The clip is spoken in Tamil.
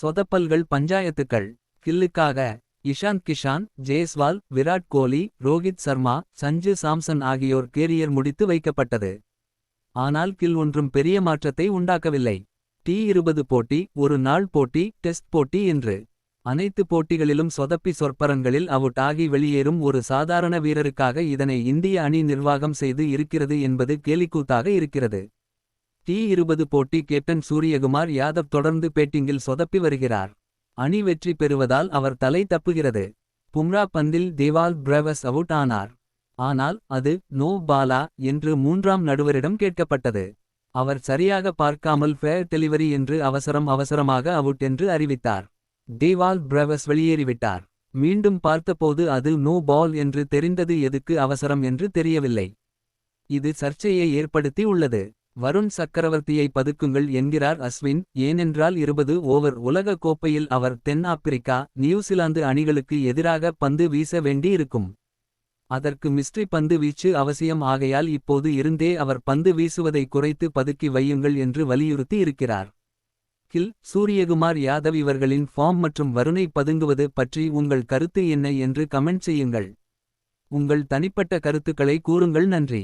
சொதப்பல்கள் பஞ்சாயத்துக்கள். கில்லுக்காக இஷாந்த் கிஷான் ஜேஸ்வால் விராட் கோலி ரோஹித் சர்மா சஞ்சு சாம்சன் ஆகியோர் கேரியர் முடித்து வைக்கப்பட்டது. ஆனால் கில் ஒன்றும் பெரிய மாற்றத்தை உண்டாக்கவில்லை. டி இருபது போட்டி ஒரு நாள் போட்டி டெஸ்ட் போட்டி என்று. அனைத்து போட்டிகளிலும் சொதப்பி சொற்பரங்களில் அவுட் ஆகி வெளியேறும் ஒரு சாதாரண வீரருக்காக இதனை இந்திய அணி நிர்வாகம் செய்து இருக்கிறது என்பது கேலிக்கூத்தாக இருக்கிறது. டி இருபது போட்டி கேப்டன் சூரியகுமார் யாதவ் தொடர்ந்து பேட்டிங்கில் சொதப்பி வருகிறார். அணி வெற்றி பெறுவதால் அவர் தலை தப்புகிறது. பும்ரா பந்தில் தேவால் பிரவஸ் அவுட் ஆனார். ஆனால் அது நோ பாலா என்று மூன்றாம் நடுவரிடம் கேட்கப்பட்டது. அவர் சரியாக பார்க்காமல் ஃபேர் டெலிவரி என்று அவசரம் அவசரமாக அவுட் என்று அறிவித்தார். தேவால் பிரவஸ் வெளியேறிவிட்டார். மீண்டும் பார்த்தபோது அது நோ பால் என்று தெரிந்தது எதுக்கு அவசரம் என்று தெரியவில்லை. இது சர்ச்சையை ஏற்படுத்தி உள்ளது. வருண் சக்கரவர்த்தியை பதுக்குங்கள் என்கிறார் அஸ்வின். ஏனென்றால் இருபது ஓவர் உலக கோப்பையில் அவர் தென் ஆப்பிரிக்கா நியூசிலாந்து அணிகளுக்கு எதிராக பந்து வீச வேண்டியிருக்கும். அதற்கு மிஸ்ட்ரி பந்து வீச்சு அவசியம் ஆகையால் இப்போது இருந்தே அவர் பந்து வீசுவதை குறைத்து பதுக்கி வையுங்கள் என்று வலியுறுத்தி இருக்கிறார். கில் சூரியகுமார் யாதவ் இவர்களின் ஃபார்ம் மற்றும் வருணை பதுங்குவது பற்றி உங்கள் கருத்து என்ன என்று கமெண்ட் செய்யுங்கள். உங்கள் தனிப்பட்ட கருத்துக்களை கூறுங்கள் நன்றி.